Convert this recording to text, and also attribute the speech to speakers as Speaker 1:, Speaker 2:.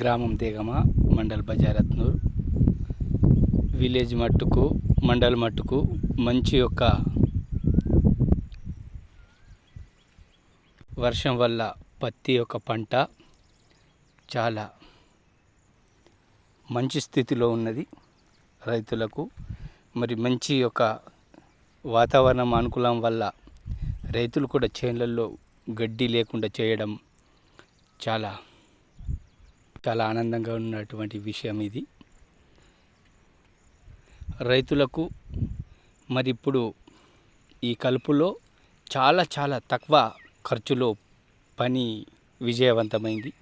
Speaker 1: గ్రామం దేగమ మండల్ బజారత్నూర్. విలేజ్ మట్టుకు మండల్ మట్టుకు మంచి యొక్క వర్షం వల్ల పత్తి యొక్క పంట చాలా మంచి స్థితిలో ఉన్నది రైతులకు. మరి మంచి యొక్క వాతావరణం అనుకూలం వల్ల రైతులు కూడా చేనులలో గడ్డి లేకుండా చేయడం చాలా చాలా ఆనందంగా ఉన్నటువంటి విషయం ఇది. రైతులకు మరి ఇప్పుడు ఈ కలుపులో చాలా చాలా తక్కువ ఖర్చులో పని విజయవంతమైంది.